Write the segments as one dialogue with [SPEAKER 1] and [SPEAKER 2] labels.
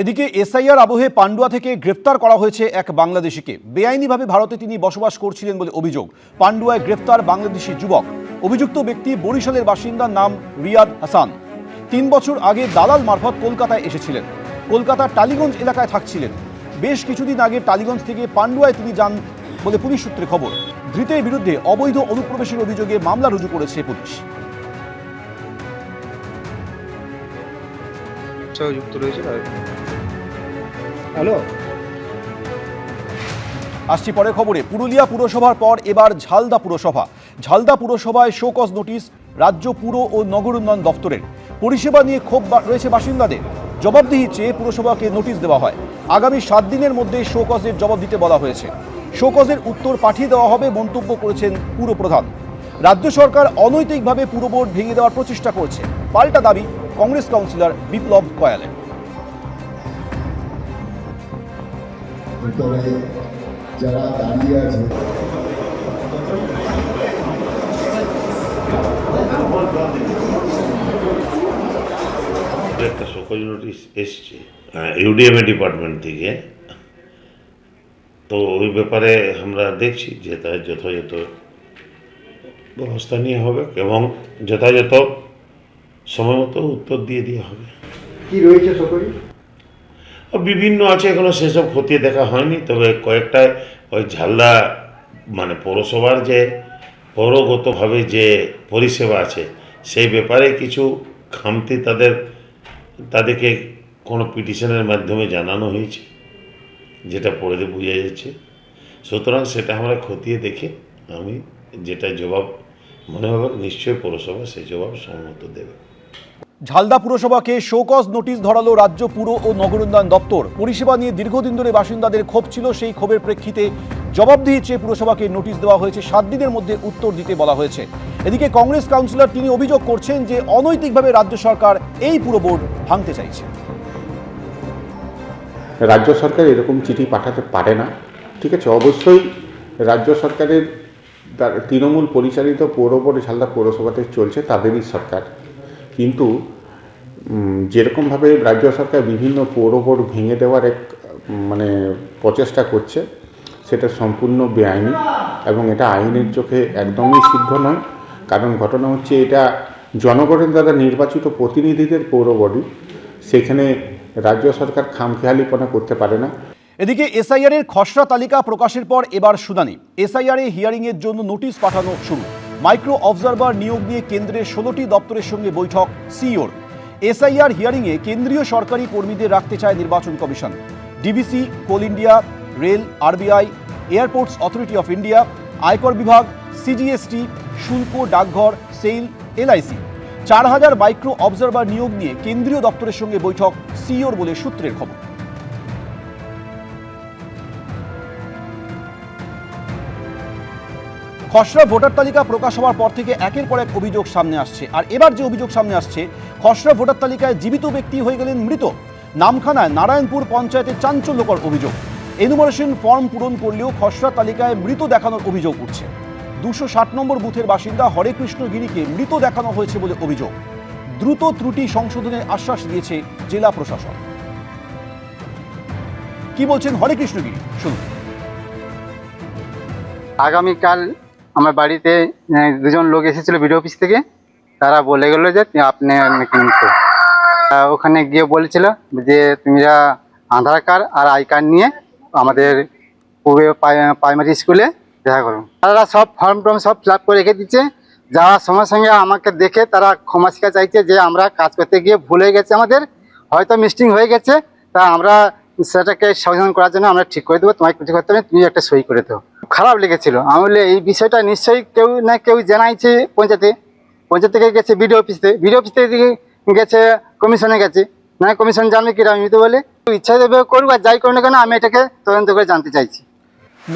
[SPEAKER 1] এদিকে এসআইআর আবহে পান্ডুয়া থেকে গ্রেফতার করা হয়েছে এক বাংলাদেশিকে। বেআইনিভাবে ভারতে তিনি বসবাস করছিলেন বলে অভিযোগ। পান্ডুয়ায় গ্রেফতার বাংলাদেশি যুবক। অভিযুক্ত ব্যক্তি বরিশালের বাসিন্দার নাম রিয়াদ হাসান। তিন বছর আগে দালাল মারফত কলকাতায় এসেছিলেন। কলকাতার টালিগঞ্জ এলাকায় থাকছিলেন। বেশ কিছুদিন আগে টালিগঞ্জ থেকে পান্ডুয়ায় তিনি যান বলে পুলিশ সূত্রে খবর। ধৃতের বিরুদ্ধে অবৈধ অনুপ্রবেশের অভিযোগে মামলা রুজু করেছে পুলিশ।
[SPEAKER 2] যুক্ত রয়েছে
[SPEAKER 3] হ্যালো।
[SPEAKER 1] আসছি পরে খবরে। পুরুলিয়া পুরসভার পর এবার ঝালদা পুরসভা। ঝালদা পুরসভায় শোকজ নোটিশ রাজ্য পুর ও নগর উন্নয়ন দপ্তরের পরিষেবা নিয়ে ক্ষোভ রয়েছে বাসিন্দাদের। জবাবদিহি চেয়ে পুরসভাকে নোটিশ দেওয়া হয়। আগামী সাত দিনের মধ্যে শোকজের জবাব দিতে বলা হয়েছে। শোকজের উত্তর পাঠিয়ে দেওয়া হবে মন্তব্য করেছেন পুরপ্রধান। রাজ্য সরকার অনৈতিকভাবে পুর বোর্ড ভেঙে দেওয়ার প্রচেষ্টা করছে। পাল্টা দাবি কংগ্রেস কাউন্সিলর বিপ্লব কয়ালের।
[SPEAKER 4] ভিতরে যারা দাঁড়িয়ে আছে।
[SPEAKER 5] একটা সকল নোটিশ এসছে ইউডিএমএ ডিপার্টমেন্ট থেকে। তো ওই ব্যাপারে আমরা দেখছি যে তার যথাযথ ব্যবস্থা নিয়ে হবে এবং যথাযথ সময় মতো উত্তর দিয়ে দেওয়া হবে।
[SPEAKER 3] কি রয়েছে সকলে
[SPEAKER 5] বিভিন্ন আছে, এখনও সেসব খতিয়ে দেখা হয়নি। তবে কয়েকটায় ওই ঝালদা মানে পৌরসভার যে পৌরগতভাবে যে পরিষেবা আছে, সেই ব্যাপারে কিছু খামতি তাদের, তাদেরকে কোনো পিটিশনের মাধ্যমে জানানো হয়েছে, যেটা পড়ে বোঝা যাচ্ছে। সুতরাং সেটা আমরা খতিয়ে দেখে আমি যেটা জবাব মনে হবে, নিশ্চয়ই পৌরসভা সেই জবাব সম্মত দেবে।
[SPEAKER 1] ঝালদা পুরসভাকে শোকজ নোটিশ ধরালো রাজ্য পুর ও নগর উন্নয়ন দপ্তর। পরিষেবা নিয়ে দীর্ঘদিন ধরে বাসিন্দাদের ক্ষোভ ছিল, সেই ক্ষোভের প্রেক্ষিতে জবাবদিহি চেয়ে পুরসভাকে নোটিশ দেওয়া হয়েছে, সাত দিনের মধ্যে উত্তর দিতে বলা হয়েছে। এদিকে কংগ্রেস কাউন্সিলর তিনি অভিযোগ করছেন যে, অনৈতিকভাবে রাজ্য সরকার এই পুরো বোর্ড ভাঙতে চাইছে।
[SPEAKER 6] রাজ্য সরকার এরকম চিঠি পাঠাতে পারে না। ঠিক আছে, অবশ্যই রাজ্য সরকারের তৃণমূল পরিচালিত পৌর ঝালদা পৌরসভাতে চলছে, তাদেরই সরকার। কিন্তু যেরকমভাবে রাজ্য সরকার বিভিন্ন পৌর ভেঙে দেওয়ার এক মানে প্রচেষ্টা করছে, সেটা সম্পূর্ণ বেআইনি এবং এটা আইনের চোখে একদমই সিদ্ধ নয়। কারণ ঘটনা হচ্ছে এটা জনগণের দ্বারা নির্বাচিত প্রতিনিধিদের পৌর বডি, সেখানে রাজ্য সরকার খামখেয়ালিপনা করতে পারে না।
[SPEAKER 1] এদিকে এসআইআর এর খসড়া তালিকা প্রকাশের পর এবার শুনানি। এসআইআর এ হিয়ারিং এর জন্য নোটিশ পাঠানো শুরু। মাইক্রো অবজারভার নিয়োগ নিয়ে কেন্দ্রের ষোলোটি দপ্তরের সঙ্গে বৈঠক সিইওর। এসআইআর হিয়ারিং এ কেন্দ্রীয় সরকারি কর্মীদের রাখতে চায় নির্বাচন commission. DVC, Coal India, rail, RBI, Airports Authority of India, আয়কর বিভাগ, সিজিএসটি, শুল্ক, ডাকঘর সেল এলআইসি। চার হাজার মাইক্রো অবজারভার নিয়োগ নিয়ে কেন্দ্রীয় দপ্তরের সঙ্গে বৈঠক সিইওর বলে সূত্রের খবর। খসড়া ভোটার তালিকা প্রকাশ হওয়ার পর থেকে একের পর এক অভিযোগ সামনে আসছে। আর এবার যে অভিযোগ সামনে আসছে, খসড়া ভোটার তালিকায় জীবিত ব্যক্তি হয়ে গেলেন মৃত। নামখানায় নারায়ণপুর পঞ্চায়েতে চাঞ্চল্যকর অভিযোগ। এনুমারেশন ফর্ম পূরণ করলেও খসড়া তালিকায় মৃত দেখানোর অভিযোগ উঠছে। দুশো ষাট নম্বর বুথের বাসিন্দা হরেকৃষ্ণ গিরিকে মৃত দেখানো হয়েছে বলে অভিযোগ। দ্রুত ত্রুটি সংশোধনের আশ্বাস দিয়েছে জেলা প্রশাসন। কি বলছেন হরেকৃষ্ণ গিরি? শুনুন।
[SPEAKER 7] আগামীকাল আমার বাড়িতে দুজন লোক এসেছিল বিডিও অফিস থেকে। তারা বলে গেলো যে আপনি। আহ, ওখানে গিয়ে বলেছিল যে তুমিরা আধার কার্ড আর আই কার্ড নিয়ে আমাদের পূর্বে প্রাইমারি স্কুলে দেখা করুন তারা সব ফর্ম টর্ম সব ফিল করে রেখে দিচ্ছে। যাওয়ার সঙ্গে সঙ্গে আমাকে দেখে তারা ক্ষমা শিক্ষা চাইছে যে আমরা কাজ করতে গিয়ে ভুল গেছে আমাদের। হয়তো মিস্টিং হয়ে গেছে। তা আমরা সেটাকে সমাধান করার জন্য আমরা ঠিক করে দেবো তোমায় কিছু করতে হবে, তুমি একটা সই করে দাও। খারাপ লেগেছিল। আমি বলি, এই বিষয়টা নিশ্চয়ই কেউ না কেউ জানাইছে পঞ্চায়েতে। পঞ্চায়েত থেকে গেছে বিডিও অফিসে। বিডিও অফিস থেকে গেছে, কমিশনে গেছে। না, কমিশন জানবে কি আমি তো বলে, ইচ্ছা দেবে করুক আর যাই করুক না কেন, আমি এটাকে তদন্ত করে জানতে চাইছি।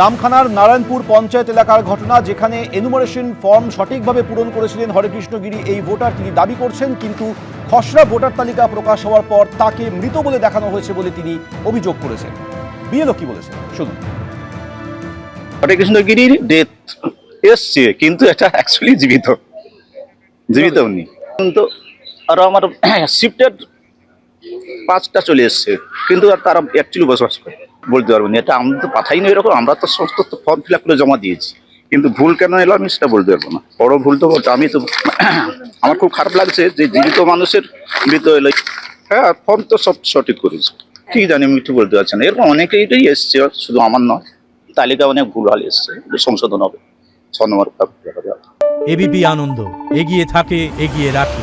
[SPEAKER 1] নামখানার নারায়ণপুর পঞ্চায়েত এলাকার ঘটনা, যেখানে এনুমারেশন ফর্ম সঠিকভাবে পূরণ করেছিলেন হরেকৃষ্ণ গিরি এই ভোটার তিনি দাবি করছেন, কিন্তু খসড়া ভোটার তালিকা প্রকাশ হওয়ার পর তাকে মৃত বলে দেখানো হয়েছে বলে তিনি অভিযোগ করেছেন। বিএলও কি বলেছেন শুনুন।
[SPEAKER 8] হরে কৃষ্ণগিরির ডেথ এসছে, কিন্তু এটা অ্যাকচুয়ালি জীবিত। জীবিত উনি। কিন্তু আরও আমার শিফটেড পাঁচটা চলে এসছে, কিন্তু আর তারা অ্যাকচুয়ালি বসবাস করে, বলতে পারব না। এটা আমরা তো পাঠাই না এরকম, আমরা তো সমস্ত ফর্ম ফিল আপ করে জমা দিয়েছি। কিন্তু ভুল কেন এলো আমি সেটা বলতে পারব না। বড় ভুল তো আমি তো আমার খুব খারাপ লাগছে যে জীবিত মানুষের মৃত এলো। হ্যাঁ ফর্ম তো সব সঠিক করেছে। ঠিক জানি আমি একটু বলতে পারছি না। এরকম অনেকেই এসছে, শুধু আমার নয়। তালিকা অনেক ভুল হাল এসছে সংশোধন হবে। ছ নম্বর
[SPEAKER 2] এবিপি আনন্দ। এগিয়ে থাকে, এগিয়ে রাখে।